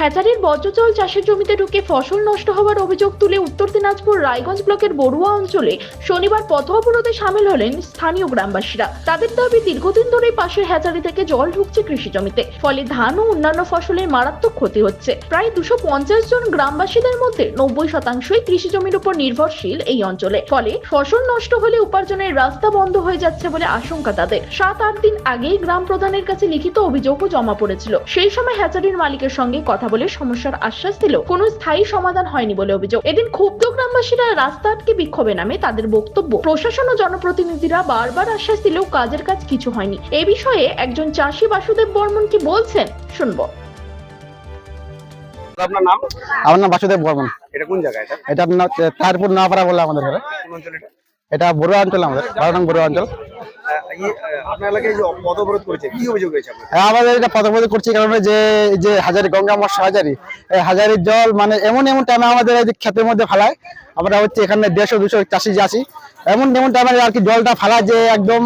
হ্যাচারির বজ্রজল চাষের জমিতে ঢুকে ফসল নষ্ট হওয়ার অভিযোগ তুলে উত্তর দিনাজপুর রায়গঞ্জ ব্লকের বড়ুয়া অঞ্চলে শনিবার পথ অবরোধে সামিল হলেন স্থানীয় গ্রামবাসীরা। তাদের দাবি, দীর্ঘদিন ধরে পাশের হ্যাচারি থেকে জল ঢুকছে কৃষি জমিতে ফলে ধান ও অন্যান্য ফসলের মারাত্মক ক্ষতি হচ্ছে। প্রায় দুশো পঞ্চাশ জন গ্রামবাসীদের মধ্যে নব্বই শতাংশই কৃষি জমির উপর নির্ভরশীল এই অঞ্চলে, ফলে ফসল নষ্ট হলে উপার্জনের রাস্তা বন্ধ হয়ে যাচ্ছে বলে আশঙ্কা তাদের। সাত, আট দিন আগেই গ্রাম প্রধানের কাছে লিখিত অভিযোগও জমা পড়েছিল। সেই সময় হ্যাচারির মালিকের সঙ্গে কথা বলে সমস্যার আশ্বাস দিল। কোনো স্থায়ী সমাধান হয়নি বলে অভিযোগ। এদিন ক্ষুব্ধ গ্রামবাসীরা রাস্তা আটকে বিক্ষোভে নামে তাদের বক্তব্য। প্রশাসন ও জনপ্রতিনিধিরা বারবার আশ্বাস দিলেও কাজের কাজ কিছু হয়নি। এ বিষয়ে একজন চাষী বাসুদেব বর্মন কি বলছেন শুনব। আপনার নাম? আমার নাম বাসুদেব বর্মন। এটা কোন জায়গা এটা? এটা আপনার তারপুর নাপাড়া বলে আমাদের ঘরে। অঞ্চল এটা? এটা বড়ুয়া অঞ্চল আমাদের বারো নং বড়ুয়া অঞ্চল। হ্যাঁ, জল মানে এমন এমন টাইমে আমাদের ক্ষেতের মধ্যে আমরা হচ্ছে এখানে দেড়শো দুশো চাষি আছি এমন এমন টাইমে আর কি জলটা ফেলায় যে একদম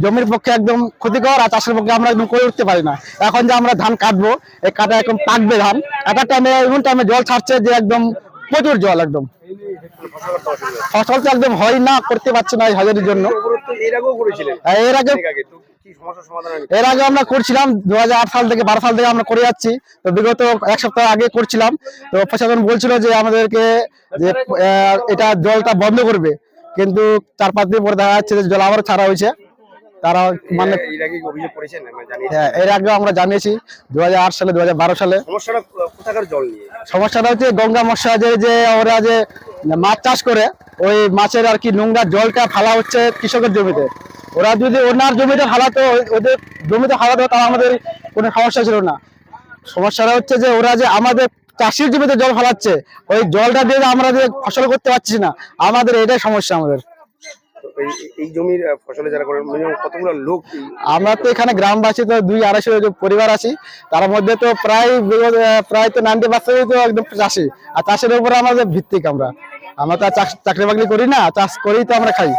জমির পক্ষে একদম ক্ষতিকর আর চাষের পক্ষে আমরা একদম করে উঠতে পারি না। এখন যে আমরা ধান কাটবো এই কাটা একদম পাকবে ধান। একটা টাইমে এমন টাইমে জল ছাড়ছে যে একদম প্রচুর জল একদম। ফসল তো একদম হয় না, করতে পারছি না এই হাজারির জন্য। অবরোধ এর আগে? এর আগে আমরা করছিলাম, দু হাজার আট সাল থেকে বারো সাল থেকে আমরা করে যাচ্ছি। তো বিগত এক সপ্তাহ আগে করছিলাম। তো প্রশাসন বলছিল যে আমাদেরকে যে এটা জলটা বন্ধ করবে। কিন্তু চার পাঁচ দিন পরে দেখা যাচ্ছে যে জল আবার ছাড়া হয়েছে। তারা মানে হ্যাঁ, এর আগে আমরা জানিয়েছি দুহাজার আট সালে দু হাজার বারো সালে। সমস্যাটা হচ্ছে গঙ্গা মৎস্যের যে ওরা যে মাছ চাষ করে ওই মাছের আর কি নোংরা জলটা ফেলা হচ্ছে কৃষকের জমিতে। ওরা যদি ওনার জমিতে ফালাতো ওদের জমিতে ফালাতো তাহলে আমাদের কোনো সমস্যা ছিল না। সমস্যাটা হচ্ছে যে ওরা যে আমাদের চাষির জমিতে জল ফালাচ্ছে ওই জলটা দিয়ে আমরা যে ফসল করতে পারছি না আমাদের এটাই সমস্যা আমাদের। এই- জমির ফসলে যারা করেন মিনিমাম কতগুলো লোক আমরা তো এখানে গ্রামবাসী তো দুই আড়াইশো পরিবার আছি তার মধ্যে তো প্রায় প্রায় তো নাইনটি পার্সেন্ট তো একদম চাষি। আর চাষের উপরে আমাদের ভিত্তিক আমরা। আমরা তো চাকরি বাকরি করি না চাষ করেই তো আমরা খাই।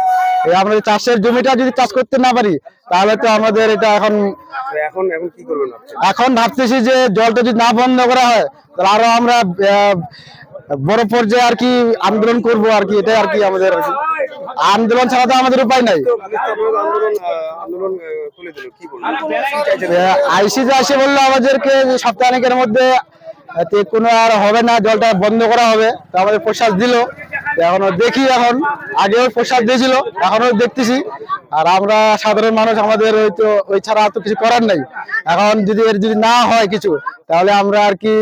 এই আমরা চাষের জমিটা যদি চাষ করতে না পারি তাহলে তো আমাদের এটা এখন এখন এখন কি করবেন এখন ভাবতেছি যে জলটা যদি না বন্ধ করা হয় তাহলে আরও আমরা বড় পর্যায়ে আর কি আন্দোলন করব আর কি, এটাই আর কি আমাদের। আন্দোলন ছাড়া তো আমাদের উপায় নাই। আইসি যে আসে বলল আমাদেরকে যে সপ্তাহানিকের মধ্যে কোনো আর হবে না, জলটা বন্ধ করা হবে। তো আমাদের প্রশ্বাস দিল। এখনও দেখি এখন। আগেও পোশাক দিয়েছিল, এখনও দেখতেছি। আর আমরা সাধারণ মানুষ, আমাদের ওই তো ওই ছাড়া তো কিছু করার নাই। এখন যদি এর যদি না হয় কিছু, তাহলে আমরা আর কি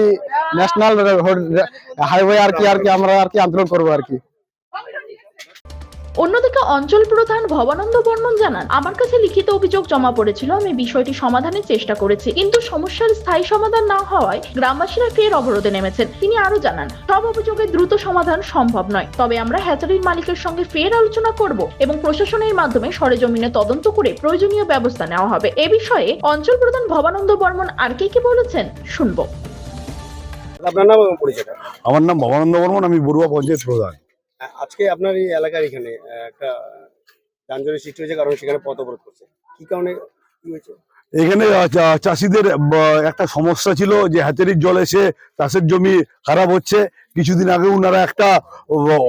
ন্যাশনাল হাইওয়ে আর কি আর কি আমরা আর কি আন্দোলন করব আর কি। অন্যদিকে অঞ্চল প্রধান ভবানন্দ বর্মন জানান আমার কাছে লিখিত অভিযোগ জমা পড়েছিল আমি বিষয়টি সমাধানের চেষ্টা করেছি কিন্তু সমস্যার স্থায়ী সমাধান না হওয়ায় গ্রামবাসীরা ফের অবরোধে নেমেছেন তিনি আরও জানান সব অভিযোগের দ্রুত সমাধান সম্ভব নয় তবে আমরা হ্যাচারির মালিকের সঙ্গে ফের আলোচনা করব এবং প্রশাসনের মাধ্যমে সরেজমিনে তদন্ত করে প্রয়োজনীয় ব্যবস্থা নেওয়া হবে। এ বিষয়ে অঞ্চল প্রধান ভবানন্দ বর্মন আর কে কি বলেছেন শুনব। আপনার নাম আমার নাম ভবানন্দ বর্মন আমি বড়ুয়া পঞ্চায়েত প্রধান। আজকে আপনার এই এলাকার এখানে একটা যানজটের সৃষ্টি হয়েছে, কারণ সেখানে পথ অবরোধ করছে। কি কারণে কি হয়েছে? এখানে চাষিদের একটা সমস্যা ছিল যে হাতেরির জল এসে চাষের জমি খারাপ হচ্ছে। কিছুদিন আগে ওনারা একটা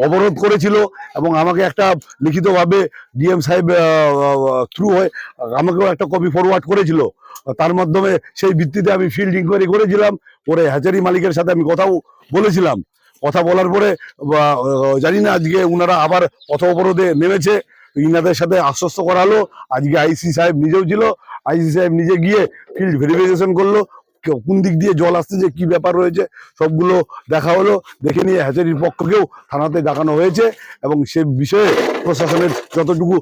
অবরোধ করেছিল এবং আমাকে একটা লিখিতভাবে ডিএম সাহেব থ্রু হয়ে আমাকেও একটা কপি ফরওয়ার্ড করেছিল। তার মাধ্যমে সেই ভিত্তিতে আমি ফিল্ড ইনকোয়ারি করেছিলাম পরে হ্যাচারি মালিকের সাথে আমি কথাও বলেছিলাম। কথা বলার পরে জানি না, আজকে ওনারা আবার পথ অবরোধে নেমেছে। ইনাদের সাথে আশ্বস্ত করা হলো আজকে আইসি সাহেব নিজেও ছিল। আইসি সাহেব নিজে গিয়ে ফিল্ড ভেরিফিকেশন করল। কোন দিক দিয়ে জল আসছে, যে কি ব্যাপার রয়েছে, সবগুলো দেখা হলো। দেখে নিয়ে হ্যাচারির পক্ষকেও থানাতে দেখানো হয়েছে। এবং সে বিষয়ে প্রশাসনের যতটুকু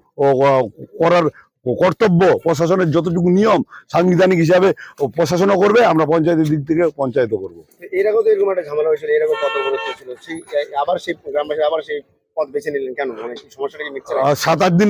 করার কর্তব্য প্রশাসনের যতটুকু নিয়ম সাংবিধানিক হিসাবে প্রশাসনও করবে আমরা পঞ্চায়েতের দিক থেকে পঞ্চায়েতও করব। এর আগেও তো এরকম একটা ঝামেলা হয়েছিল এর আগেও কত গুরুত্ব ছিল সেই আবার সেই গ্রামবাসী আবার সেই পথ বেছে নিলেন কেন? মানে সমস্যাটা কি সাত আট দিন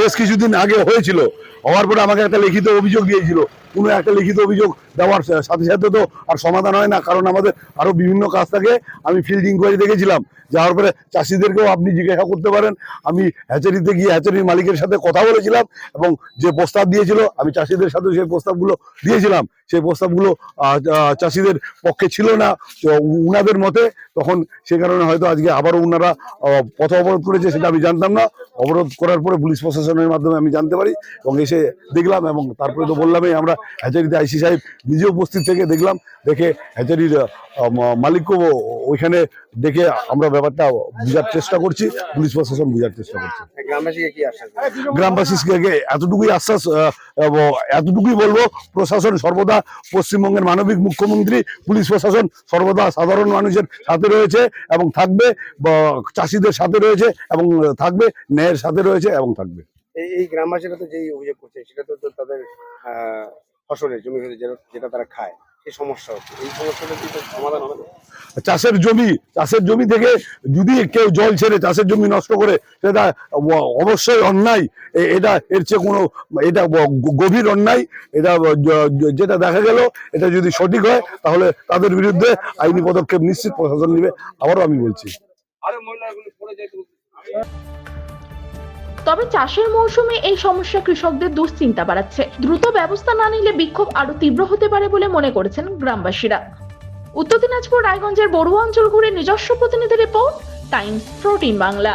বেশ কিছুদিন আগে হয়েছিল। হওয়ার পরে আমাকে একটা লিখিত অভিযোগ দিয়েছিল। কোনো একটা লিখিত অভিযোগ দেওয়ার সাথে সাথে তো আর সমাধান হয় না কারণ আমাদের আরও বিভিন্ন কাজ থাকে। আমি ফিল্ড ইনকোয়ারি দেখেছিলাম যাওয়ার পরে চাষিদেরকেও আপনি জিজ্ঞাসা করতে পারেন। আমি হ্যাচারিতে গিয়ে হ্যাচারির মালিকের সাথে কথা বলেছিলাম এবং যে প্রস্তাব দিয়েছিল আমি চাষিদের সাথে সেই প্রস্তাবগুলো দিয়েছিলাম। সেই প্রস্তাবগুলো চাষিদের পক্ষে ছিল না। উনাদের মতে তখন সে কারণে হয়তো আজকে আবারও আহ, পথ অবরোধ করেছে সেটা আমি জানতাম না। অবরোধ করার পরে পুলিশ প্রশাসনের মাধ্যমে আমি জানতে পারি এবং এসে দেখলাম এবং তারপরে তো বললামই আমরা হ্যাচারিতে আইসি সাহেব নিজে উপস্থিত থেকে দেখলাম দেখে হ্যাচারির আহ, মা- মালিকও ওইখানে দেখে আমরা ব্যাপারটা বোঝার চেষ্টা করছি পুলিশ প্রশাসন বোঝার চেষ্টা করছে। গ্রামবাসীকে এতটুকুই আশ্বাস এতটুকুই বলব প্রশাসন সর্বদা পশ্চিমবঙ্গের মানবিক মুখ্যমন্ত্রী পুলিশ প্রশাসন সর্বদা সাধারণ মানুষের সাথে রয়েছে এবং থাকবে চাষিদের সাথে রয়েছে এবং থাকবে ন্যায়ের সাথে রয়েছে এবং থাকবে। এই গ্রামবাসীরা তো যেই অভিযোগ করছে সেটা তো তাদের ফসলের জমি যেটা- তারা খায় সেই সমস্যা হচ্ছে। এই সমস্যাটা কি তো সমাধান হবে? চাষের জমি চাষের জমি থেকে যদি কেউ জল ছেড়ে চাষের জমি নষ্ট করে সেটা অবশ্যই অন্যায়। এটা এর চেয়ে কোনো এটা গভীর অন্যায়। এটা যেটা দেখা গেল এটা যদি সঠিক হয় তাহলে তাদের বিরুদ্ধে আইনি পদক্ষেপ নিশ্চিত প্রশাসন নেবে। আবারও আমি বলছি। তবে চাষের মৌসুমে এই সমস্যা কৃষকদের দুশ্চিন্তা বাড়াচ্ছে। দ্রুত ব্যবস্থা না নিলে বিক্ষোভ আরও তীব্র হতে পারে বলে মনে করেছেন গ্রামবাসীরা। উত্তর দিনাজপুর, রায়গঞ্জের বড়ুয়া অঞ্চল ঘুরে নিজস্ব প্রতিনিধি রিপোর্ট, টাইমস প্রোটিন বাংলা।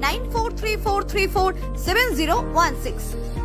9434347016.